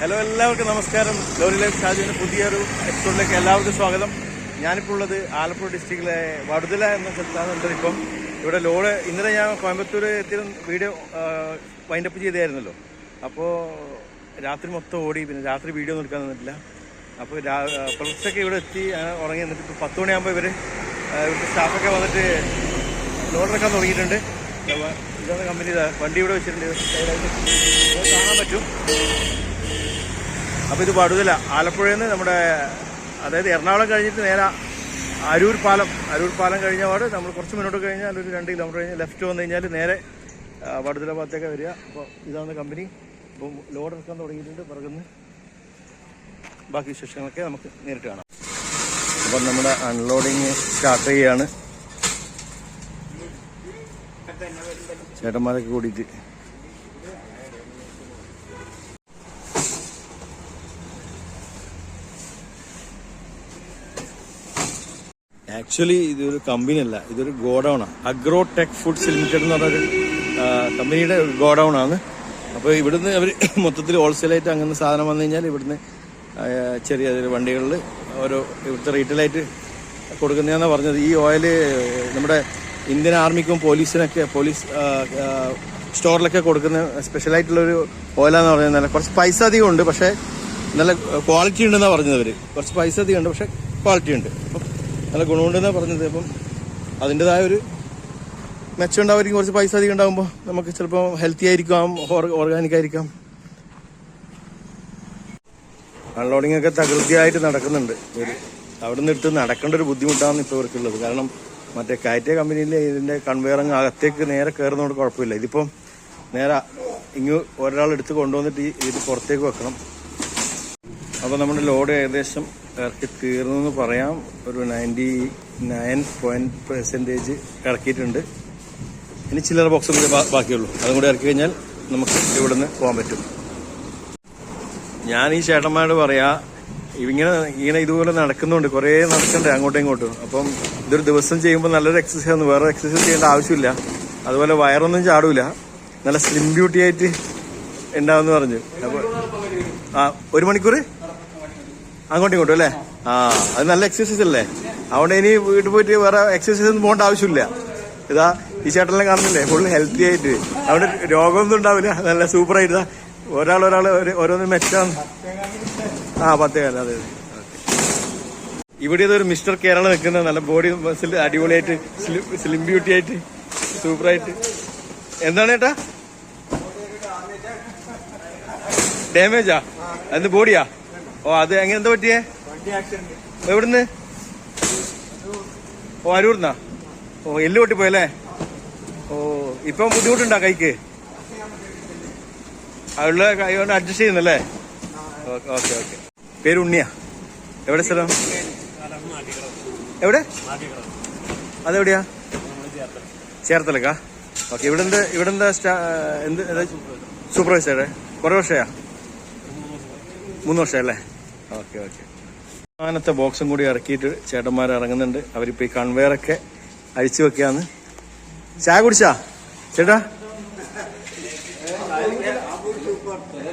Hello എല്ലാവർക്കും നമസ്കാരം. Lorry life ഷാജുവിന് പുതിയൊരു എപ്പിസോഡിലേക്ക് എല്ലാവർക്കും സ്വാഗതം. ഞാനിപ്പോൾ ഉള്ളത് ആലപ്പുഴ ഡിസ്ട്രിക്റ്റിലെ വടുതല എന്ന സ്ഥലത്താണ് ഉള്ളത് ഇപ്പം. ഇവിടെ ലോഡ് ഇന്നലെ ഞാൻ കോയമ്പത്തൂർ എത്തിയ വീഡിയോ വൈൻഡപ്പ് ചെയ്തായിരുന്നല്ലോ. അപ്പോൾ രാത്രി മൊത്തം ഓടി പിന്നെ രാത്രി വീഡിയോ ഒന്നും എടുക്കാൻ നിന്നിട്ടില്ല. അപ്പോൾ പുലർച്ചയ്ക്ക് ഇവിടെ എത്തി ഉറങ്ങി എന്നിട്ട് ഇപ്പോൾ പത്ത് മണിയാകുമ്പോൾ ഇവർ ഇവിടുത്തെ സ്റ്റാഫൊക്കെ വന്നിട്ട് ലോഡ് ഇറക്കാൻ തുടങ്ങിയിട്ടുണ്ട്. ഇതാണ് കമ്പനി വണ്ടി ഇവിടെ വെച്ചിട്ടുണ്ട്. കാണാൻ പറ്റും. അപ്പോൾ ഇത് പടുതല ആലപ്പുഴയിൽ നിന്ന് നമ്മുടെ അതായത് എറണാകുളം കഴിഞ്ഞിട്ട് നേരെ അരൂർ പാലം അരൂർ പാലം കഴിഞ്ഞ പാട് നമ്മൾ കുറച്ച് മുന്നോട്ട് കഴിഞ്ഞാൽ ഒരു രണ്ട് കിലോമീറ്റർ കഴിഞ്ഞ് ലെഫ്റ്റ് വന്നു കഴിഞ്ഞാൽ നേരെ വടുതല ഭാഗത്തേക്ക് വരിക. അപ്പോൾ ഇതാണ് കമ്പനി അപ്പം ലോഡ് ഇറക്കാൻ തുടങ്ങിയിട്ടുണ്ട് പിറകുന്ന്. ബാക്കി വിശേഷങ്ങളൊക്കെ നമുക്ക് നേരിട്ട് കാണാം. അപ്പം നമ്മുടെ അൺലോഡിങ് സ്റ്റാർട്ട് ചെയ്യുകയാണ് ചേട്ടന്മാരൊക്കെ കൂടിയിട്ട്. ആക്ച്വലി ഇതൊരു കമ്പനി അല്ല. ഇതൊരു ഗോഡൌണാണ് അഗ്രോ ടെക് ഫുഡ്സ് ലിമിറ്റഡ് എന്ന് പറഞ്ഞൊരു കമ്പനിയുടെ ഗോഡൌൺ ആണ്. അപ്പോൾ ഇവിടുന്ന് അവർ മൊത്തത്തിൽ ഹോൾസെയിലായിട്ട് അങ്ങനെ സാധനം വന്നു കഴിഞ്ഞാൽ ഇവിടുന്ന് ചെറിയ വണ്ടികളിൽ ഓരോ ഇവിടുത്തെ റീറ്റെയിലായിട്ട് കൊടുക്കുന്നതെന്നാണ് പറഞ്ഞത്. ഈ ഓയിൽ നമ്മുടെ ഇന്ത്യൻ ആർമിക്കും പോലീസിനൊക്കെ പോലീസ് സ്റ്റോറിലൊക്കെ കൊടുക്കുന്ന സ്പെഷ്യലായിട്ടുള്ളൊരു ഓയിലാന്ന് പറഞ്ഞത് നല്ല കുറച്ച് പൈസ അധികം ഉണ്ട്. പക്ഷേ നല്ല ക്വാളിറ്റി ഉണ്ടെന്നാണ് പറഞ്ഞത് അവർ കുറച്ച് പൈസ അധികം ഉണ്ട് പക്ഷേ ക്വാളിറ്റി ഉണ്ട്. അപ്പം നല്ല ഗുണമുണ്ടെന്നാണ് പറഞ്ഞത്. അപ്പം അതിന്റെതായ ഒരു മെച്ചം ഉണ്ടാവുമായിരിക്കും. കുറച്ച് പൈസ അധികം ഉണ്ടാകുമ്പോൾ നമുക്ക് ചിലപ്പോൾ ഹെൽത്തി ആയിരിക്കാം ഓർഗാനിക് ആയിരിക്കാം. അൺലോഡിംഗ് ഒക്കെ തകൃതിയായിട്ട് നടക്കുന്നുണ്ട്. അവിടെ നിന്ന് എടുത്ത് നടക്കേണ്ട ഒരു ബുദ്ധിമുട്ടാണ് ഇപ്പോൾ ഇവർക്കുള്ളത്. കാരണം മറ്റേ കയറ്റിയ കമ്പനിയിൽ ഇതിന്റെ കൺവെയർ അങ്ങ് അകത്തേക്ക് നേരെ കയറുന്നതുകൊണ്ട് കുഴപ്പമില്ല. ഇതിപ്പം നേരെ ഇങ്ങ് ഒരാൾ എടുത്ത് കൊണ്ടുവന്നിട്ട് ഇത് പുറത്തേക്ക് വെക്കണം. അപ്പോൾ നമ്മുടെ ലോഡ് ഏകദേശം ഇറക്കി തീർന്നു എന്ന് പറയാം. ഒരു നയന്റി നയൻ പോയിന്റ് പെർസെന്റേജ് ഇറക്കിയിട്ടുണ്ട് ഇനി ചില്ലറ ബോക്സും കൂടി ബാക്കിയുള്ളൂ. അതും കൂടി ഇറക്കി കഴിഞ്ഞാൽ നമുക്ക് ഇവിടുന്ന് പോകാൻ പറ്റും. ഞാൻ ഈ ചേട്ടന്മാരോട് പറയാ ഇങ്ങനെ ഇങ്ങനെ ഇതുപോലെ നടക്കുന്നുണ്ട്. കുറേ നടക്കണ്ടേ അങ്ങോട്ടും ഇങ്ങോട്ടും. അപ്പം ഇതൊരു ദിവസം ചെയ്യുമ്പോൾ നല്ലൊരു എക്സസൈസ് ആണ്. വേറെ എക്സസൈസ് ചെയ്യേണ്ട ആവശ്യമില്ല. അതുപോലെ വയറൊന്നും ചാടൂല. നല്ല സ്ലിം ബ്യൂട്ടി ആയിട്ട് ഉണ്ടാവുമെന്ന് പറഞ്ഞു. അപ്പൊ ആ ഒരു മണിക്കൂർ അങ്ങോട്ടും ഇങ്ങോട്ടും അല്ലേ? ആ അത് നല്ല എക്സസൈസ് അല്ലേ? അതുകൊണ്ട് ഇനി വീട്ടിൽ പോയിട്ട് വേറെ എക്സസൈസ് ഒന്നും പോകേണ്ട ആവശ്യമില്ല. ഇതാ ഈ ചേട്ടനെല്ലാം കാണുന്നില്ലേ? ഫുൾ ഹെൽത്തി ആയിട്ട്. അവിടെ രോഗമൊന്നും ഉണ്ടാവില്ല. നല്ല സൂപ്പർ ആയിട്ട്. ഒരാൾ ഒരാൾ ഓരോന്ന് മെച്ചാണ് ആ പത്തേകാലം. അതെ അതെ. ഇവിടെ ഇതൊരു മിസ്റ്റർ കേരള നിൽക്കുന്ന നല്ല ബോഡി മസിൽ അടിപൊളിയായിട്ട് സ്ലിം ബ്യൂട്ടി ആയിട്ട് സൂപ്പർ ആയിട്ട്. എന്താണ് ചേട്ടാ ഡാമേജാ അത് ബോഡിയാ ഓ അത് എങ്ങനെ എന്താ പറ്റിയേ? എവിടുന്ന്? ഓ അരൂർന്നാ ഓ എല്ല് പൊട്ടിപ്പോയല്ലേ? ഓ ഇപ്പം ബുദ്ധിമുട്ടുണ്ടോ കൈക്ക്? അവളുടെ കൈ കൊണ്ട് അഡ്ജസ്റ്റ് ചെയ്യുന്നല്ലേ? ഓക്കെ ഓക്കെ പേര് ഉണ്ണിയാ. എവിടെ സ്ഥലം? എവിടെ? അതെവിടെയാ? ചേർത്തലക്കാ. ഓക്കെ ഇവിടെ ഇവിടെ എന്താ എന്ത് സൂപ്പർവൈസർ കുറെ വർഷമാ മൂന്ന് വർഷമല്ലേ ഓക്കെ ഓക്കെ. അവസാനത്തെ ബോക്സും കൂടി ഇറക്കിയിട്ട് ചേട്ടന്മാർ ഇറങ്ങുന്നുണ്ട്. അവരിപ്പോ ഈ കൺവെയറൊക്കെ അഴിച്ചു വെക്കാന്ന്. ചായ കുടിച്ചാ? ചേട്ടാ?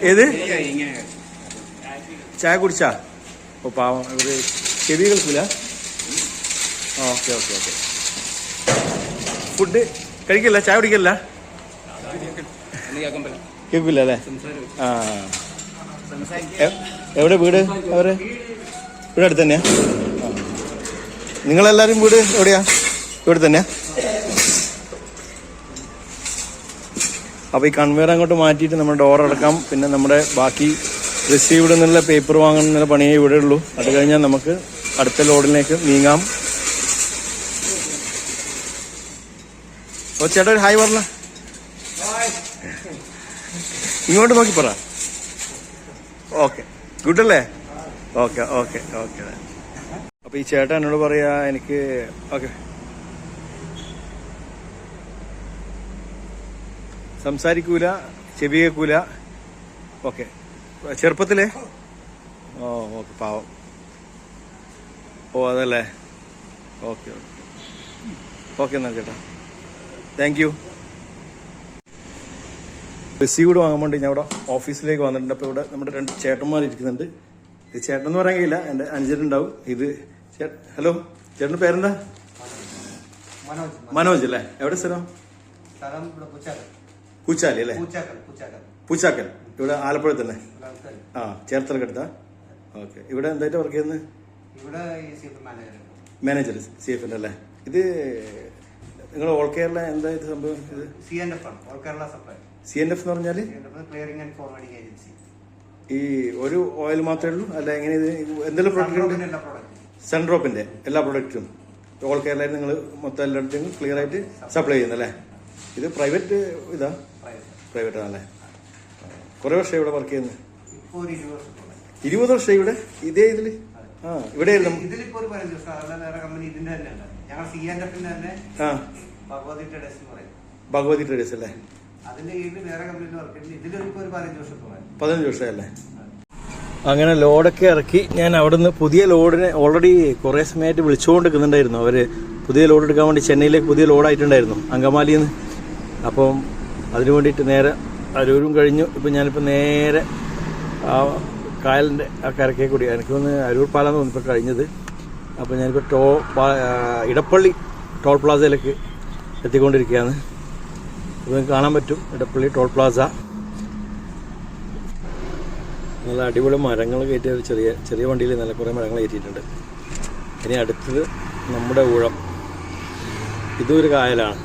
ഏത്? ചായ കുടിച്ചാ? ഓ പാവം. ഇവർ ചെവി കേൾക്കൂല? Okay okay okay. ഫുഡ് കഴിക്കില്ല? ചായ കുടിക്കില്ല? കേൾക്കില്ല അല്ലേ? ആ എവിടെ വീട്? അവർ? ഇവിടെ അടുത്ത് തന്നെയാ. നിങ്ങളെല്ലാരും വീട് എവിടെയാ? ഇവിടെ തന്നെയാ? അപ്പൊ ഈ കൺവെയർ അങ്ങോട്ട് മാറ്റിയിട്ട് നമ്മുടെ ഡോർ അടക്കാം. പിന്നെ നമ്മുടെ ബാക്കി റിസീവ്ഡ് എന്നുള്ള പേപ്പർ വാങ്ങുന്ന പണിയേ ഇവിടെ ഉള്ളൂ. അത് കഴിഞ്ഞാൽ നമുക്ക് അടുത്ത ലോഡിലേക്ക് നീങ്ങാം. ഓ ചേട്ടാ ഒരു ഹായ് പറഞ്ഞ. ഇങ്ങോട്ട് നോക്കി പറ. ഓക്കെ. ഗുഡ് അല്ലേ ഓക്കെ ഓക്കെ ഓക്കെ. അപ്പൊ ഈ ചേട്ടൻ എന്നോട് പറയാ എനിക്ക് ഓക്കെ. സംസാരിക്കൂല ചെവി കേൾക്കൂല ഓക്കെ. ചെറുപ്പത്തിലേ? ഓ ഓക്കെ പാവം. ഓ അതല്ലേ? Okay okay. ഓക്കെ എന്നാൽ ചേട്ടാ. Thank you. റിസീവ്ഡ് വാങ്ങാൻ വേണ്ടി ഞാൻ ഇവിടെ ഓഫീസിലേക്ക് വന്നിട്ടുണ്ട്. അപ്പോൾ ഇവിടെ നമ്മുടെ രണ്ട് ചേട്ടന്മാർ ഇരിക്കുന്നുണ്ട്. ഇത് ചേട്ടൻ എന്ന് പറയാൻ കഴിയില്ല. എന്റെ അനുജനുണ്ടാവും. ഇത് ഹലോ ചേട്ടന്റെ പേരെന്താ? മനോജ്. മനോജ് അല്ലേ? എവിടെ സ്ഥലം? പൂച്ചാലി അല്ലേ? പൂച്ചാക്കൽ ഇവിടെ ആലപ്പുഴ തന്നെ. ആ ചേർത്തലക്കടുത്താ? ഓക്കെ. ഇവിടെ എന്തായിട്ട് വർക്ക് ചെയ്യുന്നത്? മാനേജർ. സി എഫ് അല്ലേ? ഇത് നിങ്ങൾ ഓൾ കേരള എന്താ ഇത് സംഭവം? ഇത് സി എൻ എഫ് ആണ്. All Kerala supply C N F എന്ന് പറഞ്ഞാൽ ക്ലിയറിംഗ് ആൻഡ് ഫോർവേഡിംഗ് ഏജൻസി ഈ ഒരു ഓയിൽ മാത്രമേ ഉള്ളൂ? അല്ല എങ്ങനെ ഇത്? എന്തെല്ലാം പ്രോഡക്റ്റ് ഉണ്ട്? എല്ലാ പ്രോഡക്റ്റും സൺഡ്രോപ്പിന്റെ എല്ലാ പ്രൊഡക്റ്റും ഓൾ കേരളയിൽ നിങ്ങൾ മൊത്തം എല്ലായിടത്തും ക്ലിയർ ആയിട്ട് സപ്ലൈ ചെയ്യുന്നല്ലേ ഇത് പ്രൈവറ്റ് ഇതാ? പ്രൈവറ്റ് ആണല്ലേ? കുറെ വർഷം ഇവിടെ വർക്ക് ചെയ്യുന്നത് ഇരുപത് വർഷം ഇവിടെ? ഇതേ ഇതിൽ? ആ ഇവിടെ ഇതിലിപ്പോ ഒരു പതിനഞ്ച് വർഷം. അതല്ല വേറെ കമ്പനി ഇതിന്റെ തന്നെ ആ. ഭഗവതി ട്രേഡേഴ്സ് അല്ലേ? പതിനഞ്ച് വർഷമല്ലേ? അങ്ങനെ ലോഡൊക്കെ ഇറക്കി. ഞാൻ അവിടുന്ന് പുതിയ ലോഡിനെ ഓൾറെഡി കുറേ സമയമായിട്ട് വിളിച്ചുകൊണ്ട് നിൽക്കുന്നുണ്ടായിരുന്നു അവർ പുതിയ ലോഡ് എടുക്കാൻ വേണ്ടി ചെന്നൈയിലേക്ക് പുതിയ ലോഡായിട്ടുണ്ടായിരുന്നു അങ്കമാലിയിൽ നിന്ന് അപ്പം അതിനു വേണ്ടിയിട്ട് നേരെ അരൂരും കഴിഞ്ഞു. ഇപ്പം ഞാനിപ്പോൾ നേരെ ആ കായലിന്റെ ആ കരക്കേ കൂടി. എനിക്ക് തോന്നുന്നു അരൂർ പാലാന്ന് തോന്നിപ്പോൾ കഴിഞ്ഞത്. അപ്പോൾ ഞാനിപ്പോൾ ടോ ഇടപ്പള്ളി ടോൾ പ്ലാസയിലേക്ക് എത്തിക്കൊണ്ടിരിക്കുകയാണ്. നിങ്ങൾക്ക് കാണാൻ പറ്റും ഇടപ്പള്ളി ടോൾ പ്ലാസ. നല്ല അടിപൊളി മരങ്ങൾ കയറ്റിയ ചെറിയ ചെറിയ വണ്ടിയിൽ നല്ല കുറേ മരങ്ങൾ കയറ്റിയിട്ടുണ്ട്. ഇനി അടുത്തത് നമ്മുടെ ഊഴം. ഇതും ഒരു കായലാണ്.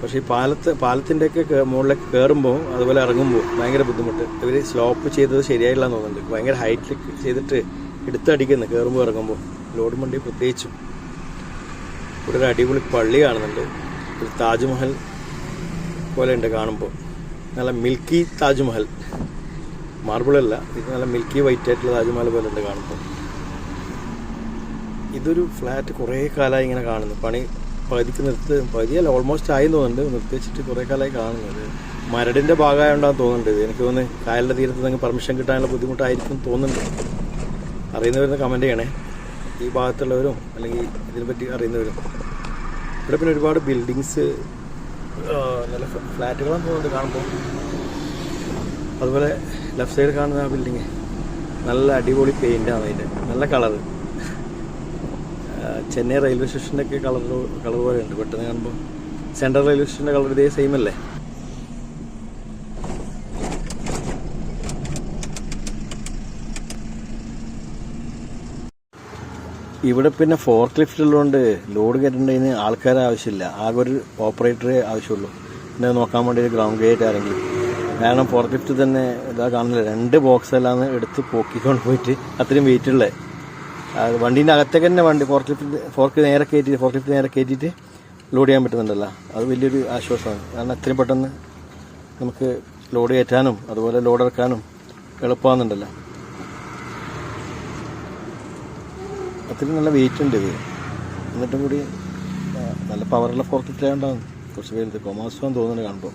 പക്ഷേ ഈ പാലത്ത് പാലത്തിന്റെയൊക്കെ മുകളിലേക്ക് കയറുമ്പോൾ അതുപോലെ ഇറങ്ങുമ്പോൾ ഭയങ്കര ബുദ്ധിമുട്ട്. ഇവർ സ്ലോപ്പ് ചെയ്തത് ശരിയായില്ല എന്ന് തോന്നുന്നുണ്ട്. ഭയങ്കര ഹൈറ്റിൽ ചെയ്തിട്ട് എടുത്തടിക്കുന്നു കയറുമ്പോൾ ഇറങ്ങുമ്പോൾ ലോഡ് വണ്ടി പ്രത്യേകിച്ചും. ഇവിടെ ഒരു അടിപൊളി പള്ളി കാണുന്നുണ്ട്. ഒരു താജ്മഹൽ പോലെ ഉണ്ട് കാണുമ്പോൾ നല്ല മിൽക്കി താജ്മഹൽ. മാർബിളല്ല ഇത് നല്ല മിൽക്കി വൈറ്റ് ആയിട്ടുള്ള താജ്മഹൽ പോലെ ഉണ്ട് കാണുമ്പോൾ ഇതൊരു ഫ്ലാറ്റ് കുറേ കാലമായി ഇങ്ങനെ കാണുന്നു. പണി പകുതിക്ക് നിർത്ത് പകുതിയല്ല ഓൾമോസ്റ്റ് ആയി തോന്നുന്നുണ്ട്. നിർത്തി വെച്ചിട്ട് കുറേ കാലമായി കാണുന്നത്. മരടിന്റെ ഭാഗമായോണ്ടാന്ന് തോന്നുന്നുണ്ട് എനിക്ക് തോന്നുന്നു കായലിന്റെ തീരത്ത് നിന്ന് പെർമിഷൻ കിട്ടാനുള്ള ബുദ്ധിമുട്ടായിരിക്കും തോന്നുന്നുണ്ട്. അറിയുന്നവരുന്ന കമന്റ് ചെയ്യണേ. ഈ ഭാഗത്തുള്ളവരും അല്ലെങ്കിൽ ഇതിനെപ്പറ്റി അറിയുന്നവരും. ഇവിടെ പിന്നെ ഒരുപാട് ബിൽഡിങ്സ് നല്ല ഫ്ലാറ്റുകളാണ് തോന്നുന്നുണ്ട് കാണുമ്പോൾ. അതുപോലെ ലെഫ്റ്റ് സൈഡ് കാണുന്ന ആ ബിൽഡിങ് നല്ല അടിപൊളി പെയിന്റാണ് അതിന്റെ. നല്ല കളറ് ചെന്നൈ റെയിൽവേ സ്റ്റേഷന്റെ ഒക്കെ കളർ കളർ പോലെ ഉണ്ട് പെട്ടെന്ന് കാണുമ്പോൾ. സെൻട്രൽ റെയിൽവേ സ്റ്റേഷന്റെ കളർ ഇതേ സെയിം അല്ലേ? ഇവിടെ പിന്നെ ഫോർക്ക് ലിഫ്റ്റ് ഉള്ളതുകൊണ്ട് ലോഡ് കയറ്റേണ്ടതിന് ആൾക്കാരെ ആവശ്യമില്ല. ആകെ ഒരു ഓപ്പറേറ്ററെ ആവശ്യമുള്ളൂ. പിന്നെ നോക്കാൻ വേണ്ടി ഒരു ഗ്രൗണ്ട് ഗേറ്റ് ആരെങ്കിലും കാരണം ഫോർക്ക് ലിഫ്റ്റ് തന്നെ ഇതാ കാണുന്നില്ല. രണ്ട് ബോക്സ് എല്ലാം എടുത്ത് പൊക്കിക്കൊണ്ട് പോയിട്ട് അത്രയും വെയിറ്റ് ഉള്ളത് വണ്ടീന്റെ അകത്തേക്ക് തന്നെ വണ്ടി ഫോർക്ക് ലിഫ്റ്റ് ഫോർക്ക് നേരെ കയറ്റി ഫോർക്ക് ലിഫ്റ്റ് നേരെ കയറ്റിയിട്ട് ലോഡ് ചെയ്യാൻ പറ്റുന്നുണ്ടല്ലോ. അത് വലിയൊരു ആശ്വാസമാണ്. കാരണം അത്രയും പെട്ടെന്ന് നമുക്ക് ലോഡ് കയറ്റാനും അതുപോലെ ലോഡ് ഇറക്കാനും എളുപ്പമാകുന്നുണ്ടല്ലോ അത്രയും നല്ല വെയിറ്റ് ഉണ്ട് ഇത്. എന്നിട്ടും കൂടി നല്ല പവറുള്ള ഫോർത്ത് ഉണ്ടാകും കുറച്ച് പേര് കൊമാസോന്ന് തോന്നുന്നു കാണുമ്പോൾ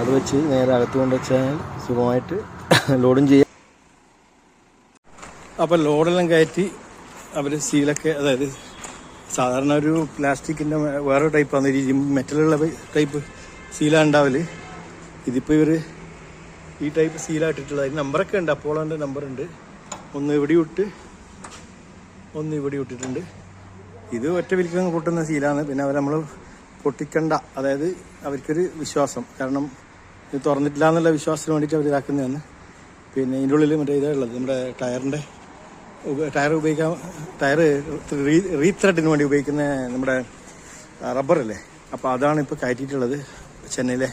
അത് വെച്ച് നേരെ അകത്ത് കൊണ്ട് വെച്ചാൽ സുഖമായിട്ട് ലോഡും ചെയ്യാം. അപ്പം ലോഡെല്ലാം കയറ്റി അവർ സീലൊക്കെ അതായത് സാധാരണ ഒരു പ്ലാസ്റ്റിക്കിന്റെ വേറെ ടൈപ്പാണ് ഈ മെറ്റലുള്ള ടൈപ്പ് സീലാണ് ഉണ്ടാവൽ. ഇതിപ്പോൾ ഇവർ ഈ ടൈപ്പ് സീലായിട്ടിട്ടുള്ളത് അതിന് നമ്പറൊക്കെ ഉണ്ട്. അപ്പോളോന്റെ നമ്പറുണ്ട് ഒന്ന് ഇവിടെ ഇട്ട് ഒന്ന് ഇവിടെ ഇട്ടിട്ടുണ്ട്. ഇത് ഒറ്റ വിൽക്കാൻ പൊട്ടുന്ന സീലാണ് പിന്നെ അവർ നമ്മൾ പൊട്ടിക്കണ്ട. അതായത് അവർക്കൊരു വിശ്വാസം. കാരണം ഇത് തുറന്നിട്ടില്ല എന്നുള്ള വിശ്വാസത്തിന് വേണ്ടിയിട്ട് അവർ ഇതാക്കുന്നതാണ്. പിന്നെ ഇതിന്റെ ഉള്ളിൽ മറ്റേ ഇതാണ് ഉള്ളത്. നമ്മുടെ ടയറിന്റെ ടയർ ഉപയോഗിക്കാൻ ടയർ റീ റീത്രെഡിന് വേണ്ടി ഉപയോഗിക്കുന്ന നമ്മുടെ റബ്ബറല്ലേ അപ്പോൾ അതാണ് ഇപ്പോൾ കയറ്റിയിട്ടുള്ളത് ചെന്നൈയിലെ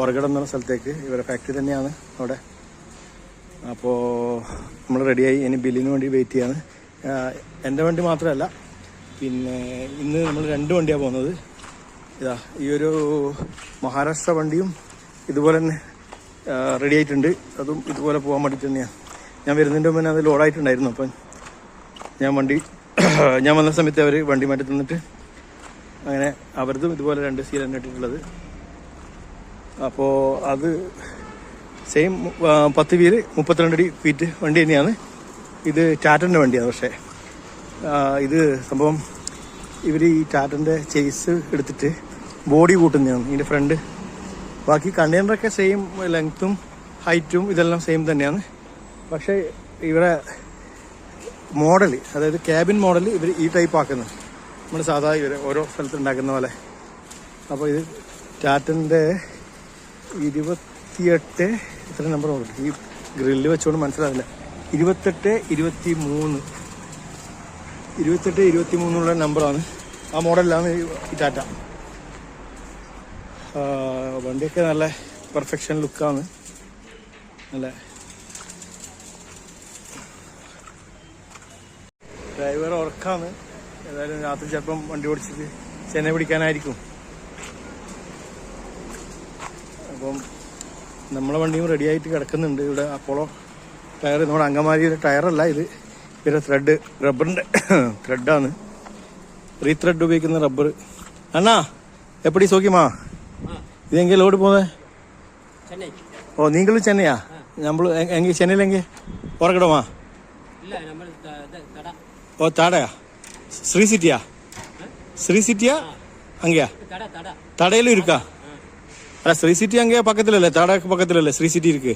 ഒറഗഡം എന്ന സ്ഥലത്തേക്ക് ഇവരുടെ ഫാക്ടറി തന്നെയാണ് അവിടെ. അപ്പോൾ നമ്മൾ റെഡിയായി ഇനി ബില്ലിന് വേണ്ടി വെയിറ്റ് ചെയ്യാണ്. എന്റെ വണ്ടി മാത്രമല്ല പിന്നെ ഇന്ന് നമ്മൾ രണ്ട് വണ്ടിയാണ് പോകുന്നത്. ഇതാ ഈ ഒരു മഹാരാഷ്ട്ര വണ്ടിയും ഇതുപോലെ തന്നെ റെഡി ആയിട്ടുണ്ട്. അതും ഇതുപോലെ പോകാൻ വേണ്ടിയിട്ട് തന്നെയാണ്. ഞാൻ വരുന്നതിന്റെ മുന്നേ അത് ലോഡായിട്ടുണ്ടായിരുന്നു അപ്പം ഞാൻ വണ്ടി ഞാൻ വന്ന സമയത്ത് അവർ വണ്ടി മാറ്റി തന്നിട്ട് അങ്ങനെ അവരതും ഇതുപോലെ രണ്ട് തന്നെ ഇട്ടിട്ടുള്ളത്. അപ്പോൾ അത് സെയിം പത്ത് വീൽ മുപ്പത്തിരണ്ട് അടി ഫീറ്റ് വണ്ടി തന്നെയാണ്. ഇത് ടാറ്റന്റെ വണ്ടിയാണ് പക്ഷേ. ഇത് സംഭവം ഇവർ ഈ ടാറ്റന്റെ ചേസ് എടുത്തിട്ട് ബോഡി കൂട്ടുന്നതാണ്. ഇതിന്റെ ഫ്രണ്ട് ബാക്കി കണ്ടെയ്നറൊക്കെ സെയിം ലെങ്ത്തും ഹൈറ്റും ഇതെല്ലാം സെയിം തന്നെയാണ്. പക്ഷേ ഇവിടെ മോഡൽ അതായത് ക്യാബിൻ മോഡൽ ഇവർ ഈ ടൈപ്പ് ആക്കുന്നത്. നമ്മൾ സാധാരണ ഇവർ ഓരോ സ്ഥലത്ത് ഉണ്ടാക്കുന്ന പോലെ. അപ്പോൾ ഇത് ടാറ്റന്റെ ഇരുപത്തിയെട്ട് എത്ര നമ്പർ നോക്കി ഈ ഗ്രില്ല് വെച്ചുകൊണ്ട് മനസ്സിലാവില്ല. ഇരുപത്തെട്ട് ഇരുപത്തി മൂന്ന് ഇരുപത്തെട്ട് ഇരുപത്തി മൂന്നുള്ള നമ്പറാണ് ആ മോഡലിലാണ് ഈ ടാറ്റ വണ്ടിയൊക്കെ നല്ല പെർഫെക്ഷൻ ലുക്കാണ് നല്ല ഡ്രൈവർ ഉറക്കാണ്. ഏതായാലും രാത്രി ചിലപ്പം വണ്ടി ഓടിച്ചിട്ട് ചെന്നൈ പിടിക്കാനായിരിക്കും. അപ്പം നമ്മളെ വണ്ടിയും റെഡി ആയിട്ട് കിടക്കുന്നുണ്ട് ഇവിടെ അപ്പോളോ ടയർ നമ്മുടെ അങ്കമാലിയുടെ ടയറല്ല ഇത് പിന്നെ ത്രെഡ് റബ്ബറിൻ്റെ ത്രെഡാണ് റീ ത്രെഡ് ഉപയോഗിക്കുന്ന റബ്ബർ അണ്ണാ എപ്പടി സോക്കിമാ ഇതെങ്കിൽ ലോഡ് പോന്നെ சென்னை ഓ നീങ്കളും ചെന്നൈയാ നമ്മൾ എങ്കിൽ ചെന്നൈയിലെങ്കിൽ ഉറക്കടമാ இல்ல நம்ம த- த- தடா ഓ താടയാ ശ്രീ സിറ്റിയാ ശ്രീ സിറ്റിയാ അങ്ങയാ தடா தடா தடையிலும் இருக்கா அட ஸ்ரீ சிட்டி அங்கே பக்கத்தில் இல்லை. தடாக்கு பக்கத்தில் இல்லை. ஸ்ரீ சிட்டி இருக்கு.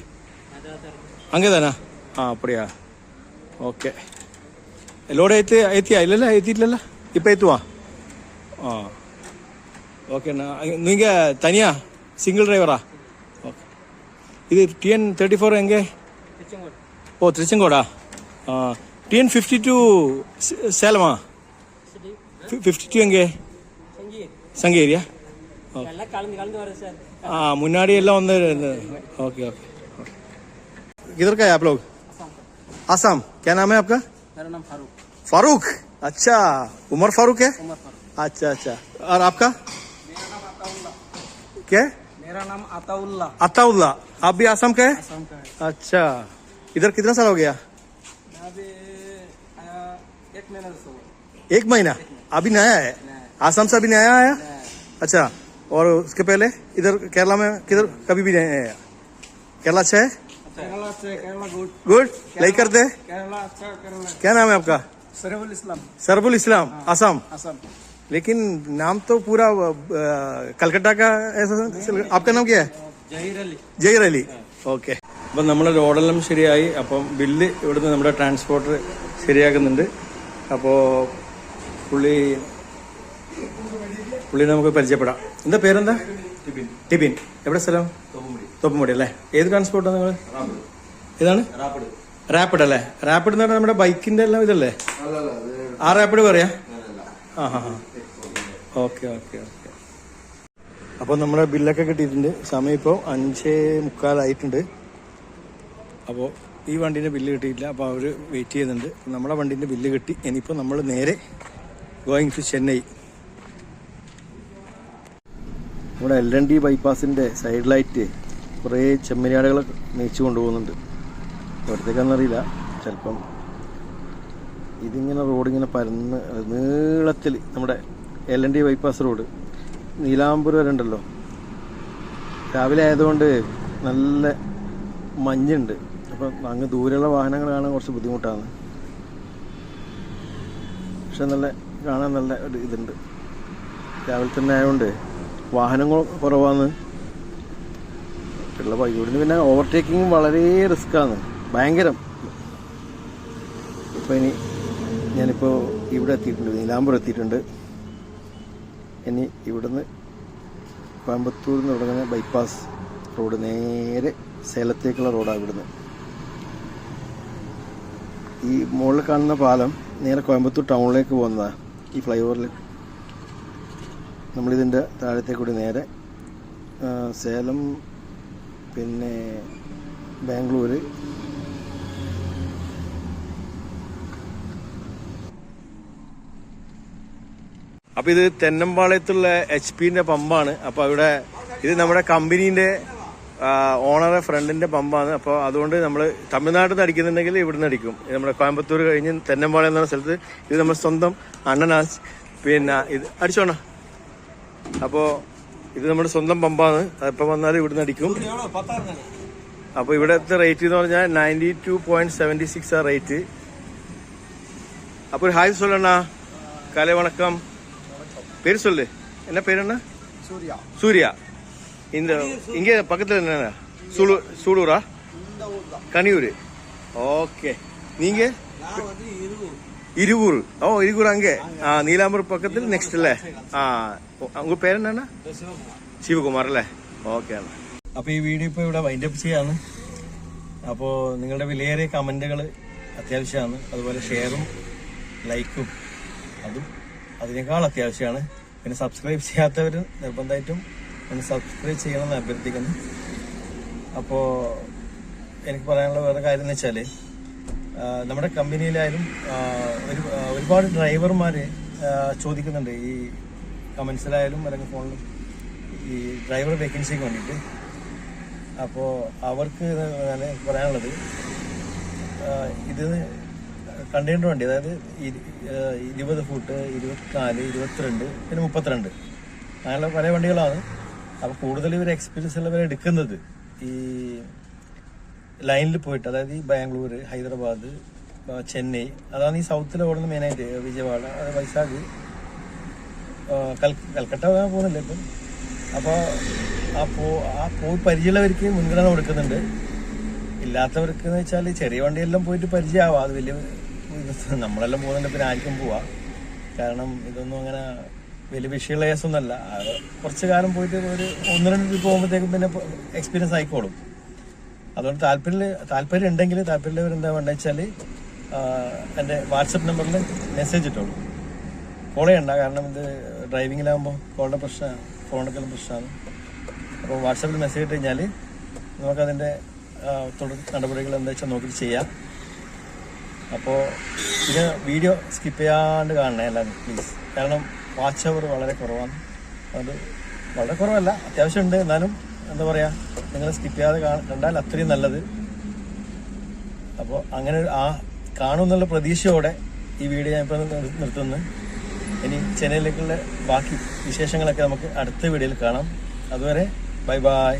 அதான் தான் இருக்கு அங்கே தானா ஆ அப்படியா ஓகே லோடு ஏற்றி ஏற்றியா இல்லைல்ல ஏற்றிட்டில்ல இப்போ ஏற்றுவா ஆ. ஓகேண்ணா நீங்கள் தனியா? சிங்கிள் டிரைவரா ஓகே இது டிஎன் தேர்ட்டி ஃபோர் எங்கே? ஓ திருச்செங்கோடா? ஆ. டிஎன் ஃபிஃப்டி டூ சேலமா? ஃபிஃப்டி டூ எங்கே? சங்கேரியா எல்லாம் கலந்து கலந்து வருது சார். ஆ முன்னாடி எல்லாம் வந்து ஓகே किधर का है आप लोग आसाम क्या नाम है आपका मेरा नाम फारूक फारूक अच्छा उमर फारूक है उमर फारूक अच्छा अच्छा और आपका मेरा नाम अताउल्ला क्या मेरा नाम अताउल्ला अताउल्ला आप भी आसाम का है आसाम का है अच्छा इधर कितना साल हो गया एक महीना एक महीना अभी नया है आसाम से अभी नया आया अच्छा और उसके पहले इधर केरला में किधर कभी भी नहीं आया केरला अच्छा है केरला से केरला गुड गुड लाइक करते हैं केरला अच्छा केरला क्या नाम है आपका सरहुल इस्लाम सरबुल इस्लाम आसाम आसाम लेकिन नाम तो पूरा अ, कलकत्ता का ऐसा आपका नाम क्या है जहीर अली ജയർ അലി ഓക്കെ അപ്പം നമ്മുടെ റോഡെല്ലാം ശരിയായി അപ്പം ബില്ല് ഇവിടുന്ന് നമ്മുടെ ട്രാൻസ്പോർട്ടർ ശരിയാക്കുന്നുണ്ട് അപ്പോൾ പുള്ളി പുള്ളി നമുക്ക് പരിചയപ്പെടാം. എന്താ പേരെന്താ? ടിബിൻ. എവിടെ സ്ഥലം? തോപ്പുമുടി. അല്ലേ? ഏത് ട്രാൻസ്പോർട്ടാണ് നിങ്ങൾ ഏതാണ്? റാപ്പിഡ്. അല്ലേ? റാപ്പിഡ് എന്ന് പറഞ്ഞാൽ നമ്മുടെ ബൈക്കിന്റെ എല്ലാം ഇതല്ലേ? ആ റാപ്പിഡ് പറയാ? ആ ഹാ ഹാ ഓക്കെ ഓക്കെ ഓക്കെ. അപ്പോൾ നമ്മുടെ ബില്ലൊക്കെ കിട്ടിയിട്ടുണ്ട്. സമയം ഇപ്പോൾ അഞ്ചേ മുക്കാലായിട്ടുണ്ട് അപ്പോൾ ഈ വണ്ടീന്റെ ബില്ല് കിട്ടിയിട്ടില്ല. അപ്പോൾ അവർ വെയിറ്റ് ചെയ്യുന്നുണ്ട്. നമ്മുടെ വണ്ടീന്റെ ബില്ല് കിട്ടി. ഇനിയിപ്പോൾ നമ്മൾ നേരെ ഗോയിങ് ടു ചെന്നൈ നമ്മുടെ എൽ എൻ ഡി ബൈപ്പാസിന്റെ സൈഡിലായിട്ട് കുറേ ചെമ്മരിയാടുകളെ മേയിച്ചു കൊണ്ടുപോകുന്നുണ്ട്. എവിടത്തേക്കാണെന്നറിയില്ല. ചിലപ്പം ഇതിങ്ങനെ റോഡിങ്ങനെ പരന്ന് നീളത്തിൽ നമ്മുടെ L N D bypass road Nilambur വരെ ഉണ്ടല്ലോ. രാവിലെ ആയതുകൊണ്ട് നല്ല മഞ്ഞുണ്ട്. അപ്പം അങ്ങ് ദൂരെയുള്ള വാഹനങ്ങൾ കാണാൻ കുറച്ച് ബുദ്ധിമുട്ടാണ്. പക്ഷെ നല്ല കാണാൻ നല്ല ഒരു ഇതുണ്ട്. രാവിലെ തന്നെ ആയതുകൊണ്ട് വാഹനങ്ങൾ കുറവാണ്. മറ്റുള്ള ഇവിടുന്ന് പിന്നെ ഓവർടേക്കിംഗ് വളരെ റിസ്ക്കാണ് ഭയങ്കരം. ഇപ്പോൾ ഇനി ഞാനിപ്പോൾ ഇവിടെ എത്തിയിട്ടുണ്ട്. നീലാമ്പൂർ എത്തിയിട്ടുണ്ട്. ഇനി ഇവിടുന്ന് കോയമ്പത്തൂർ നിന്ന് തുടങ്ങുന്ന ബൈപ്പാസ് റോഡ് നേരെ സേലത്തേക്കുള്ള റോഡാണ് ഇവിടുന്ന്. ഈ മുകളിൽ കാണുന്ന പാലം നേരെ കോയമ്പത്തൂർ ടൗണിലേക്ക് പോകുന്നതാണ് ഈ ഫ്ലൈ നമ്മളിതിന്റെ താഴത്തെ കൂടി നേരെ സേലം പിന്നെ ബാംഗ്ലൂർ അപ്പൊ ഇത് തെന്നമ്പാളയത്തുള്ള എച്ച് പിന്റെ പമ്പാണ്. അപ്പൊ അവിടെ ഇത് നമ്മുടെ കമ്പനീന്റെ ഓണറെ ഫ്രണ്ടിന്റെ പമ്പാണ്. അപ്പോൾ അതുകൊണ്ട് നമ്മൾ തമിഴ്നാട്ടിൽ നിന്ന് അടിക്കുന്നുണ്ടെങ്കിൽ ഇവിടുന്ന് അടിക്കും. നമ്മുടെ കോയമ്പത്തൂർ കഴിഞ്ഞ് തെന്നമ്പാളയം എന്ന സ്ഥലത്ത് ഇത് നമ്മുടെ സ്വന്തം അണ്ണനാസ് പിന്നെ ഇത് അടിച്ചോണ. അപ്പോൾ ഇത് നമ്മുടെ സ്വന്തം പമ്പാണ് അതിപ്പോൾ വന്നാൽ ഇവിടുന്ന് അടിക്കും അപ്പോൾ ഇവിടുത്തെ റേറ്റ് എന്ന് പറഞ്ഞാൽ ninety two point seventy six ആ റേറ്റ് അപ്പോൾ ഒരു ഹായ് சொல்லண்ணா காலை வணக்கம் பேர் சொல்லு என்ன பேர் என்ன சூர்யா சூர்யா இந்த இங்கே பக்கத்தில் என்ன சூடு சூடூரா இந்த ஊர் தான் கனியூர் ஓகே நீங்கள் நான் வந்து இருபது ഇരുകൂർ. ഓ ഇരുകൂർ അങ്ങേ. ആ നീലാമ്പൂർ പക്കത്തിൽ നെക്സ്റ്റ് അല്ലേ ആ അങ്ങ് പേരെന്നാണ്? ശിവകുമാർ അല്ലേ? ഓക്കെ ആണ് അപ്പോൾ ഈ വീഡിയോ ഇപ്പൊ ഇവിടെ വൈൻഡപ്പ് ചെയ്യാണ്. അപ്പോൾ നിങ്ങളുടെ വിലയേറിയ കമന്റുകൾ അത്യാവശ്യമാണ്. അതുപോലെ ഷെയറും ലൈക്കും അതും അതിനേക്കാൾ അത്യാവശ്യമാണ്. പിന്നെ സബ്സ്ക്രൈബ് ചെയ്യാത്തവർ നിർബന്ധമായിട്ടും എന്നെ സബ്സ്ക്രൈബ് ചെയ്യണമെന്ന് അഭ്യർത്ഥിക്കുന്നു. അപ്പോൾ എനിക്ക് പറയാനുള്ള വേറെ കാര്യം എന്ന് വെച്ചാൽ നമ്മുടെ കമ്പനിയിലായാലും ഒരു ഒരുപാട് ഡ്രൈവർമാർ ചോദിക്കുന്നുണ്ട്. ഈ കമൻസിലായാലും അല്ലെങ്കിൽ ഫോണിലും ഈ ഡ്രൈവർ വേക്കൻസിക്ക് വേണ്ടിയിട്ട്. അപ്പോൾ അവർക്ക് പറയാനുള്ളത് ഇത് കണ്ടെയ്നർ വണ്ടി അതായത് ഇരുപത് ഫുട്ട് ഇരുപത്തിനാല് ഇരുപത്തിരണ്ട് പിന്നെ മുപ്പത്തിരണ്ട്. അങ്ങനെയുള്ള പല വണ്ടികളാണ്. അപ്പോൾ കൂടുതൽ ഇവർ എക്സ്പീരിയൻസ് ഉള്ളവരെ എടുക്കുന്നത്. ഈ ലൈനിൽ പോയിട്ട് അതായത് ഈ ബാംഗ്ലൂർ ഹൈദരാബാദ് ചെന്നൈ അതാണ് ഈ സൗത്തിൽ ഓടുന്ന മെയിനായിട്ട് വിജയവാഡ അത് വൈശാഖ്. കൽക്കട്ട പോകുന്നില്ല ഇപ്പം? അപ്പോൾ ആ പോ ആ പോയി പരിചയമുള്ളവർക്ക് മുൻഗണന കൊടുക്കുന്നുണ്ട്. ഇല്ലാത്തവർക്ക് എന്ന് വെച്ചാൽ ചെറിയ വണ്ടിയെല്ലാം പോയിട്ട് പരിചയമാവാം. അത് വലിയ നമ്മളെല്ലാം പോകുന്നുണ്ട് പിന്നെ ആർക്കും പോവാം. കാരണം ഇതൊന്നും അങ്ങനെ വലിയ വിഷയമുള്ള കേസൊന്നുമല്ല. കുറച്ച് കാലം പോയിട്ട് ഒരു ഒന്ന് രണ്ട് പോകുമ്പോഴത്തേക്കും പിന്നെ എക്സ്പീരിയൻസ് ആയിക്കോളും. അതുകൊണ്ട് താല്പര്യം താല്പര്യം ഉണ്ടെങ്കിൽ താല്പര്യമുള്ളവർ എന്താ വേണ്ടത് വെച്ചാൽ എന്റെ വാട്സപ്പ് നമ്പറിൽ മെസ്സേജ് ഇട്ടോളൂ. കോൾ ചെയ്യണ്ട കാരണം ഇത് ഡ്രൈവിങ്ങിലാകുമ്പോൾ കോളിന്റെ പ്രശ്നമാണ് ഫോണെടുക്കലും പ്രശ്നമാണ്. അപ്പോൾ വാട്സപ്പിൽ മെസ്സേജ് ഇട്ട് കഴിഞ്ഞാൽ നമുക്കതിന്റെ തുടർ നടപടികൾ എന്താ വെച്ചാൽ നോക്കിയിട്ട് ചെയ്യാം. അപ്പോൾ ഇത് വീഡിയോ സ്കിപ്പ് ചെയ്യാണ്ട് കാണണേ എല്ലാവരും പ്ലീസ് കാരണം വാച്ച് അവർ വളരെ കുറവാണ്. അത് വളരെ കുറവല്ല അത്യാവശ്യമുണ്ട്. എന്നാലും എന്താ പറയുക നിങ്ങൾ സ്കിപ്പ് ചെയ്യാതെ കണ്ടാൽ അത്രയും നല്ലത്. അപ്പോൾ അങ്ങനെ ആ കാണുമെന്നുള്ള പ്രതീക്ഷയോടെ ഈ വീഡിയോ ഞാൻ ഇപ്പോൾ നിർത്തുന്നു. ഇനി ചെന്നൈയിലേക്കുള്ള ബാക്കി വിശേഷങ്ങളൊക്കെ നമുക്ക് അടുത്ത വീഡിയോയിൽ കാണാം. അതുവരെ ബൈ ബൈ.